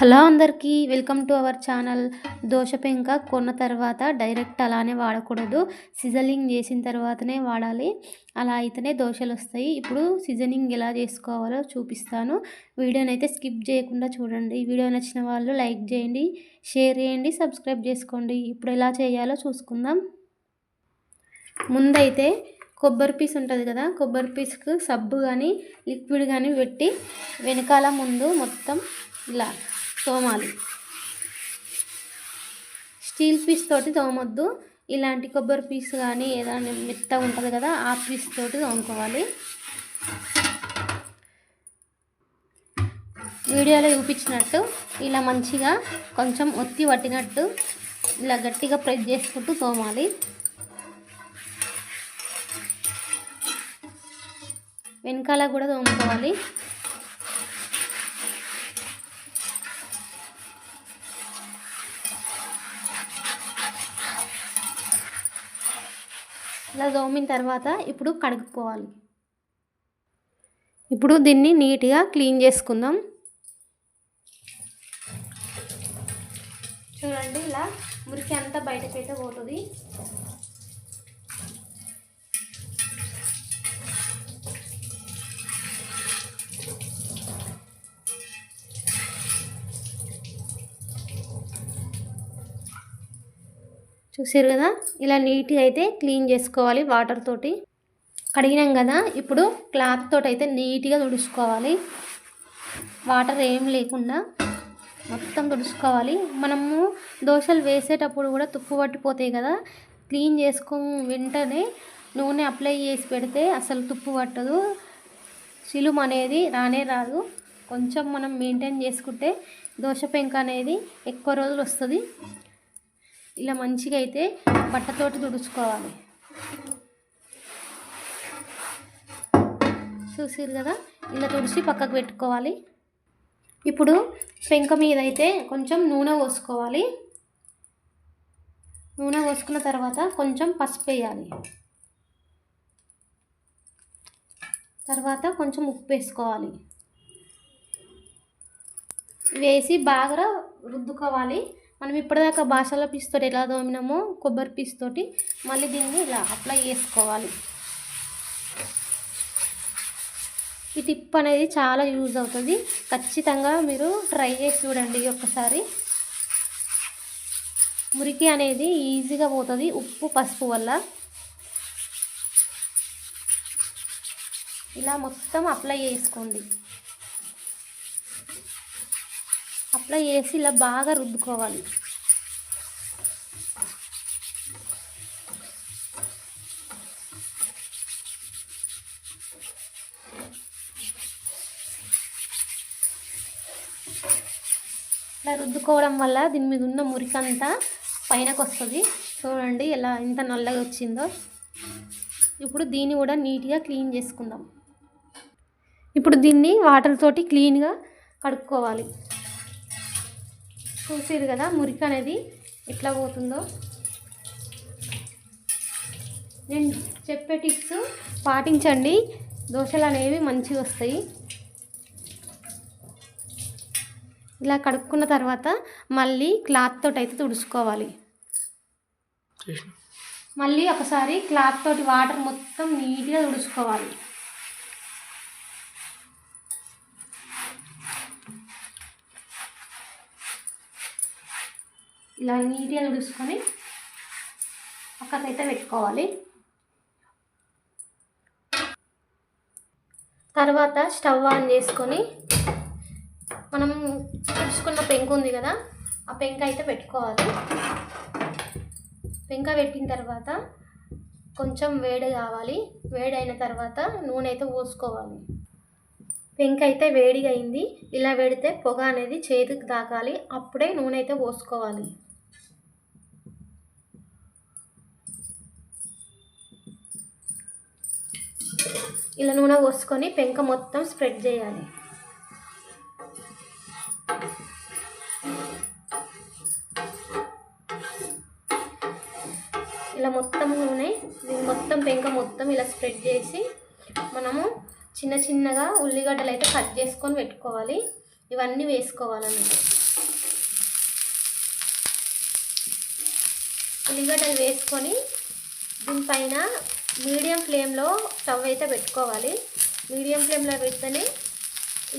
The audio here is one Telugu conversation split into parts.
హలో అందరికీ welcome to our channel. Dosa పెంక కొన్న తర్వాత డైరెక్ట్ అలానే వాడకూడదు. సిజలింగ్ చేసిన తర్వాతనే వాడాలి. అలా అయితేనే దోశలు వస్తాయి. ఇప్పుడు సిజనింగ్ ఎలా చేసుకోవాలో చూపిస్తాను. వీడియోని అయితే స్కిప్ చేయకుండా చూడండి. ఈ వీడియో నచ్చిన వాళ్ళు లైక్ చేయండి షేర్ చేయండి సబ్స్క్రైబ్ చేసుకోండి. ఇప్పుడు ఎలా చేయాలో చూసుకుందాం. ముందైతే కొబ్బరి పీస్ ఉంటుంది కదా కొబ్బరి పీస్కు సబ్బు కానీ లిక్విడ్ కానీ పెట్టి వెనకాల ముందు మొత్తం ఇలా తోమాలి. స్టీల్ పీస్ తోటి తోమొద్దు. ఇలాంటి కొబ్బరి పీస్ కానీ ఏదైనా మెత్తగా ఉంటుంది కదా ఆ పీస్ తోటి తోముకోవాలి. వీడియోలో చూపించినట్టు ఇలా మంచిగా కొంచెం ఒత్తి పట్టినట్టు ఇలా గట్టిగా ప్రెస్ చేసుకుంటూ తోమాలి. వెనకాల కూడా తోముకోవాలి. ఇలా తోమిన తర్వాత ఇప్పుడు కడుక్కోవాలి. ఇప్పుడు దీన్ని నీట్గా క్లీన్ చేసుకుందాం. చూడండి ఇలా మురికి అంతా బయటకైతే పోతుంది. చూసారు కదా? ఇలా నీట్గా అయితే క్లీన్ చేసుకోవాలి వాటర్ తోటి. కడిగినాం కదా? ఇప్పుడు క్లాత్ తోటి అయితే నీట్గా తుడుచుకోవాలి. వాటర్ ఏం లేకుండా మొత్తం తుడుచుకోవాలి. మనము దోశలు వేసేటప్పుడు కూడా తుప్పు పట్టిపోతాయి కదా? క్లీన్ చేసుకో వెంటనే నూనె అప్లై చేసి పెడితే అసలు తుప్పు పట్టదు. సిలుం అనేది రానే రాదు. కొంచెం మనం మెయింటైన్ చేసుకుంటే దోశ పెంక అనేది ఎక్కువ రోజులు వస్తుంది. ఇలా మంచిగా అయితే బట్టతోటి తుడుచుకోవాలి. చూసారు కదా? ఇలా తుడిచి పక్కకు పెట్టుకోవాలి. ఇప్పుడు పెంక మీద అయితే కొంచెం నూనె పోసుకోవాలి. నూనె పోసుకున్న తర్వాత కొంచెం పసుపు వేయాలి. తర్వాత కొంచెం ఉప్పు వేసుకోవాలి. వేసి బాగా రుద్దుకోవాలి. మనం ఇప్పటిదాకా బాసాల పీస్ తోటి ఎలా తోమినామో కొబ్బరి పీస్ తోటి మళ్ళీ దీన్ని ఇలా అప్లై చేసుకోవాలి. ఈ టిప్ అనేది చాలా యూజ్ అవుతుంది. ఖచ్చితంగా మీరు ట్రై చేసి చూడండి ఒక్కసారి. మురికి అనేది ఈజీగా పోతుంది ఉప్పు పసుపు వల్ల. ఇలా మొత్తం అప్లై చేసుకోండి. అప్లై వేసి ఇలా బాగా రుద్దుకోవాలి. ఇలా రుద్దుకోవడం వల్ల దీని మీద ఉన్న మురికంతా పైనకు వస్తుంది చూడండి ఎలా ఎంత నల్లగా వచ్చిందో. ఇప్పుడు దీన్ని కూడా నీట్గా క్లీన్ చేసుకుందాం. ఇప్పుడు దీన్ని వాటర్ తోటి క్లీన్గా కడుక్కోవాలి. చూసేది కదా మురికి అనేది ఎట్లా పోతుందో. నేను చెప్పే టిప్స్ పాటించండి. దోశలు అనేవి మంచిగా వస్తాయి. ఇలా కడుక్కున్న తర్వాత మళ్ళీ క్లాత్ తోటి అయితే తుడుచుకోవాలి మళ్ళీ ఒకసారి క్లాత్ తోటి వాటర్ మొత్తం నీట్గా తుడుచుకోవాలి. ఇలా నీట్గా తుడుచుకొని పక్కకైతే పెట్టుకోవాలి. తర్వాత స్టవ్ ఆన్ చేసుకొని మనం తుడుచుకున్న పెంకు ఉంది కదా ఆ పెంక అయితే పెట్టుకోవాలి. పెంక పెట్టిన తర్వాత కొంచెం వేడి కావాలి. వేడి అయిన తర్వాత నూనె అయితే పోసుకోవాలి. పెంక అయితే వేడిగా అయింది. ఇలా పెడితే పొగ అనేది చేతికి తాకాలి. అప్పుడే నూనె అయితే పోసుకోవాలి. ఇలా నూనె పోసుకొని పెంక మొత్తం స్ప్రెడ్ చేయాలి. ఇలా మొత్తం నూనె మొత్తం పెంక మొత్తం ఇలా స్ప్రెడ్ చేసి మనము చిన్న చిన్నగా ఉల్లిగడ్డలు అయితే కట్ చేసుకొని పెట్టుకోవాలి. ఇవన్నీ వేసుకోవాలన్నమాట. ఉల్లిగడ్డలు వేసుకొని దీనిపైన మీడియం ఫ్లేమ్లో స్టవ్ అయితే పెట్టుకోవాలి. మీడియం ఫ్లేమ్లో పెడితేనే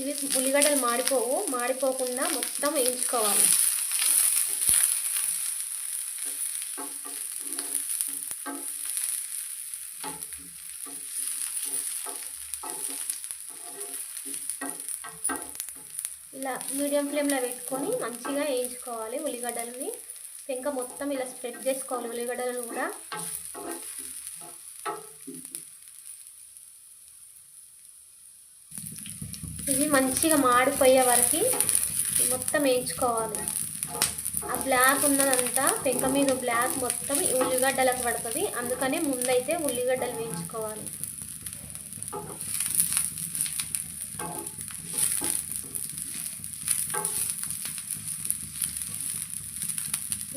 ఇవి ఉల్లిగడ్డలు మాడిపోవు. మాడిపోకుండా మొత్తం వేయించుకోవాలి. ఇలా మీడియం ఫ్లేమ్లో పెట్టుకొని మంచిగా వేయించుకోవాలి ఉల్లిగడ్డలని. ఇంకా మొత్తం ఇలా స్ప్రెడ్ చేసుకోవాలి ఉల్లిగడ్డలను కూడా. మంచిగా మాడిపోయే వరకు మొత్తం వేయించుకోవాలి. ఆ బ్లాక్ ఉన్నదంతా పెంక మీద బ్లాక్ మొత్తం ఉల్లిగడ్డలకు పడుతుంది. అందుకనే ముందైతే ఉల్లిగడ్డలు వేయించుకోవాలి.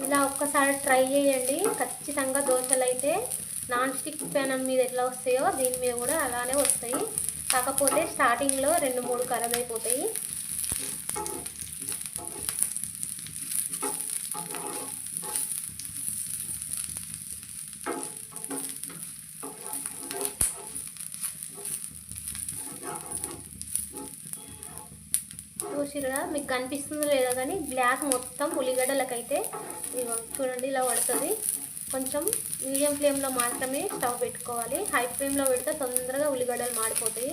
ఇలా ఒక్కసారి ట్రై చేయండి. ఖచ్చితంగా దోశలు అయితే నాన్ స్టిక్ పెనం మీద ఎట్లా వస్తాయో దీని మీద కూడా అలానే వస్తాయి. కాకపోతే స్టార్టింగ్లో రెండు మూడు ఖరాబ్ అయిపోతాయి చూసిరా మీకు కనిపిస్తుందో లేదో కానీ బ్లాక్ మొత్తం ఉల్లిగడ్డలకైతే చూడండి ఇలా పడుతుంది. కొంచెం మీడియం ఫ్లేమ్లో మాత్రమే స్టవ్ పెట్టుకోవాలి. హై ఫ్లేమ్లో పెడితే తొందరగా ఉల్లిగడ్డలు మాడిపోతాయి.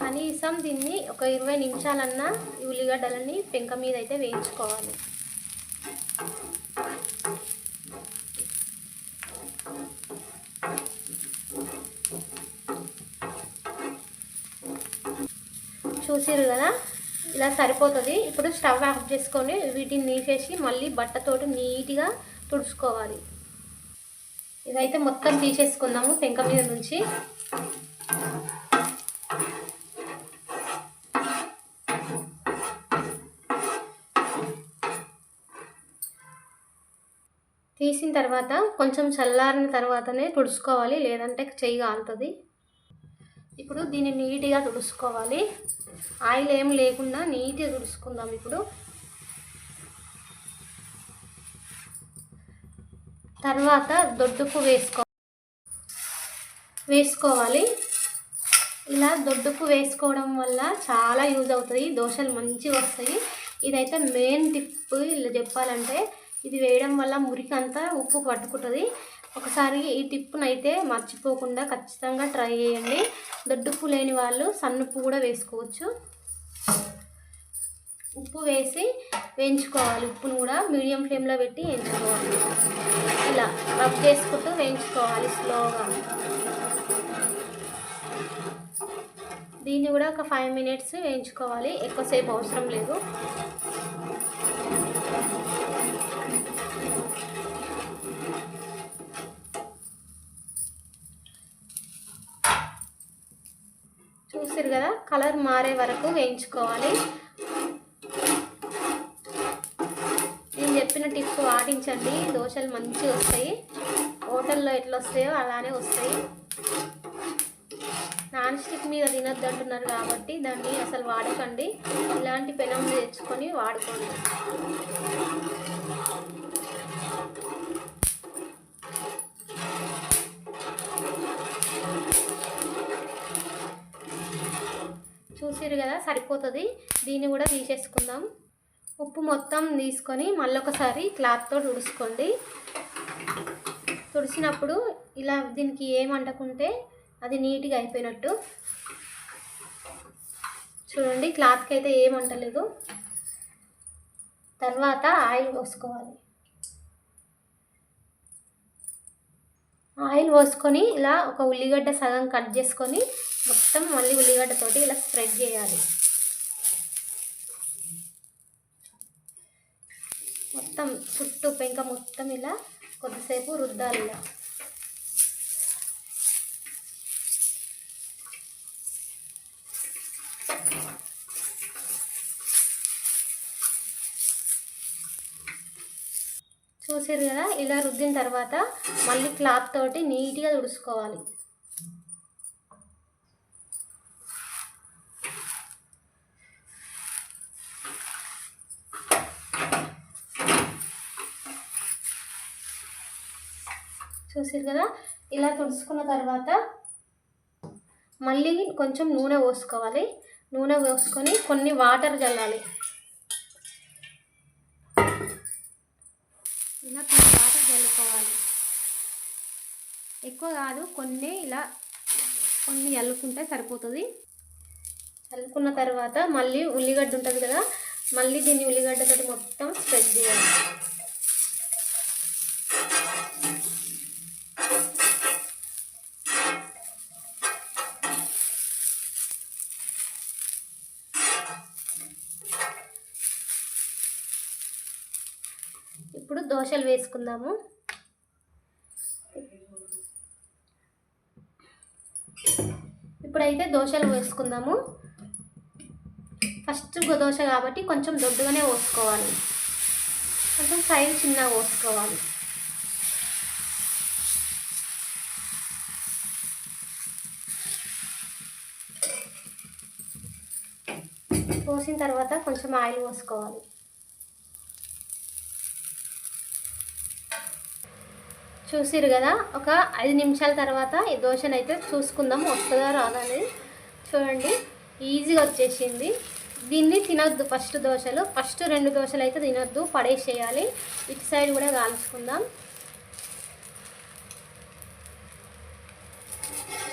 కనీసం దీన్ని ఒక ఇరవై నిమిషాలన్నా ఈ ఉల్లిగడ్డలని పెంక మీద అయితే వేయించుకోవాలి. చూసారు కదా? ఇలా సరిపోతుంది. ఇప్పుడు స్టవ్ ఆఫ్ చేసుకొని వీటిని తీసేసి మళ్ళీ బట్టతోటి నీట్గా తుడుచుకోవాలి. ఇదైతే మొత్తం తీసేసుకుందాము పెంక మీద నుంచి. తీసిన తర్వాత కొంచెం చల్లారిన తర్వాతనే తుడుచుకోవాలి లేదంటే చెయ్యి కాలుతుంది. ఇప్పుడు దీన్ని నీట్గా తుడుచుకోవాలి. ఆయిల్ ఏం లేకుండా నీట్గా తుడుచుకుందాం ఇప్పుడు. తర్వాత దొడ్డుకు వేసుకో వేసుకోవాలి. ఇలా దొడ్డుకు వేసుకోవడం వల్ల చాలా యూజ్ అవుతుంది. దోశలు మంచిగా వస్తాయి. ఇదైతే మెయిన్ టిప్ ఇలా చెప్పాలంటే ఇది వేయడం వల్ల మురికి అంతా ఉప్పు పట్టుకుంటుంది. ఒకసారి ఈ టిప్పునైతే మర్చిపోకుండా ఖచ్చితంగా ట్రై చేయండి. దొడ్డుప్పు లేని వాళ్ళు సన్నుప్పు కూడా వేసుకోవచ్చు. ఉప్పు వేసి వేయించుకోవాలి. ఉప్పును కూడా మీడియం ఫ్లేమ్లో పెట్టి వేయించుకోవాలి. ఇలా రబ్ చేసుకుంటూ వేయించుకోవాలి స్లోగా. దీన్ని కూడా ఒక ఫైవ్ మినిట్స్ వేయించుకోవాలి. ఎక్కువసేపు అవసరం లేదు. చూసారు కదా? కలర్ మారే వరకు వేయించుకోవాలి నేను చెప్పిన టిప్స్ దోశలు మంచిగా వస్తాయి. హోటల్లో ఎట్లా వస్తాయో అలానే వస్తాయి. నాన్ స్టిక్ మీద తినొద్దు అంటున్నారు కాబట్టి దాన్ని అసలు వాడకండి. ఇలాంటి పెనం తెచ్చుకొని వాడుకోండి. చూసిరు కదా సరిపోతుంది. దీన్ని కూడా తీసేసుకుందాం. ఉప్పు మొత్తం తీసుకొని మళ్ళొకసారి క్లాత్తో తుడుచుకోండి. తుడిచినప్పుడు ఇలా దీనికి ఏమంటకుంటే అది నీట్గా అయిపోయినట్టు. చూడండి క్లాత్కి అయితే ఏమంటలేదు తర్వాత ఆయిల్ పోసుకోవాలి. ఆయిల్ పోసుకొని ఇలా ఒక ఉల్లిగడ్డ సగం కట్ చేసుకొని మొత్తం మళ్ళీ ఉల్లిగడ్డతోటి ఇలా స్ప్రెడ్ చేయాలి. మొత్తం చుట్టూ పెంక మొత్తం ఇలా కొద్దిసేపు రుద్దాలి ఇలా. చూసారు కదా? ఇలా రుద్దిన తర్వాత మళ్ళీ క్లాత్ తోటి నీట్గా తుడుచుకోవాలి. చూసారు కదా? ఇలా తుడుచుకున్న తర్వాత మళ్ళీ కొంచెం నూనె పోసుకోవాలి. నూనె పోసుకొని కొన్ని వాటర్ చల్లాలి. ఇలా కొన్ని వాటర్ చల్లుకోవాలి. ఎక్కువ కాదు కొన్ని ఇలా కొన్ని చల్లుకుంటే సరిపోతుంది. చల్లుకున్న తర్వాత మళ్ళీ ఉల్లిగడ్డ ఉంటుంది కదా? మళ్ళీ దీన్ని ఉల్లిగడ్డతో మొత్తం స్ప్రెడ్ చేయాలి. దోశలు వేసుకుందాము. ఇప్పుడైతే దోశలు వేసుకుందాము. ఫస్ట్ దోశ కాబట్టి కొంచెం దొడ్డుగానే పోసుకోవాలి. కొంచెం సైజు చిన్నగా పోసుకోవాలి. పోసిన తర్వాత కొంచెం ఆయిల్ పోసుకోవాలి. చూసిరు కదా ఒక ఐదు నిమిషాల తర్వాత ఈ దోశను అయితే చూసుకుందాం వస్తుందా రాదా అనేది. చూడండి ఈజీగా వచ్చేసింది. దీన్ని తినొద్దు ఫస్ట్ దోశలు. ఫస్ట్ రెండు దోశలు అయితే తినొద్దు పడేసేయాలి. ఇటు సైడ్ కూడా కాల్చుకుందాం.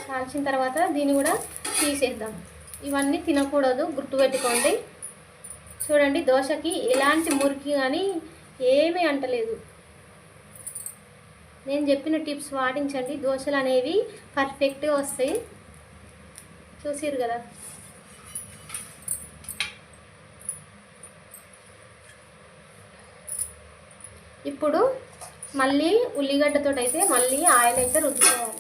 కాల్చిన తర్వాత దీన్ని కూడా తీసేద్దాం. ఇవన్నీ తినకూడదు గుర్తుపెట్టుకోండి. చూడండి దోశకి ఎలాంటి మురికి కానీ ఏమీ అంటలేదు. నేను చెప్పిన టిప్స్ పాటించండి దోశలు అనేవి పర్ఫెక్ట్గా వస్తాయి. చూసిరు కదా? ఇప్పుడు మళ్ళీ ఉల్లిగడ్డతో అయితే మళ్ళీ ఆయిల్ అయితే రుద్దుకోవాలి.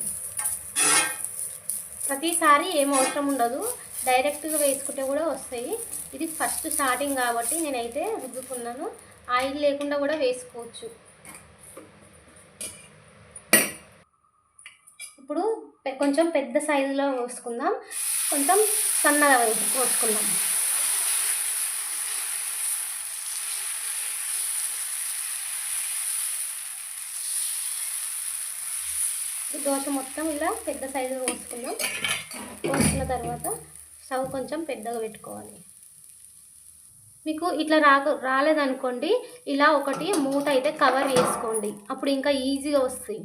ప్రతిసారి ఏం అవసరం ఉండదు. డైరెక్ట్గా వేసుకుంటే కూడా వస్తాయి. ఇది ఫస్ట్ స్టార్టింగ్ కాబట్టి నేనైతే రుద్దుకున్నాను. ఆయిల్ లేకుండా కూడా వేసుకోవచ్చు ఇప్పుడు పె- కొంచెం పెద్ద సైజులో పోసుకుందాం కొంచెం సన్నగా కోసుకుందాం దోశ మొత్తం ఇలా పెద్ద సైజులో పోసుకుందాం పోసుకున్న తర్వాత స్టవ్ కొంచెం పెద్దగా పెట్టుకోవాలి. మీకు ఇట్లా రాక రాలేదనుకోండి ఇలా ఒకటి మూట అయితే కవర్ చేసుకోండి. అప్పుడు ఇంకా ఈజీగా వస్తాయి.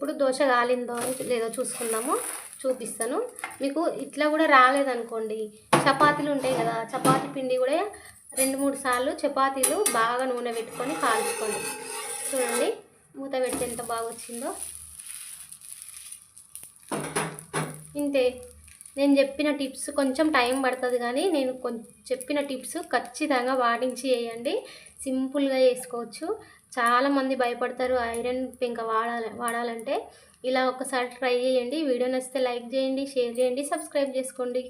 ఇప్పుడు దోశ కాలిందో లేదో చూసుకుందాము. చూపిస్తాను. మీకు ఇట్లా కూడా రాలేదనుకోండి. చపాతీలు ఉంటాయి కదా చపాతీ పిండి కూడా రెండు మూడు సార్లు చపాతీలు బాగా నూనె పెట్టుకొని కాల్చుకోండి. చూడండి మూత పెడితే ఎంత బాగా వచ్చిందో ఇంతే. నేను చెప్పిన టిప్స్ కొంచెం టైం పడుతుంది కానీ నేను కొంచెం చెప్పిన టిప్స్ ఖచ్చితంగా పాటించి చేయండి. సింపుల్గా చేసుకోవచ్చు. చాలామంది భయపడతారు ఐరన్ పెంక వాడాలి వాడాలంటే. ఇలా ఒకసారి ట్రై చేయండి. వీడియో నచ్చితే లైక్ చేయండి షేర్ చేయండి సబ్స్క్రైబ్ చేసుకోండి.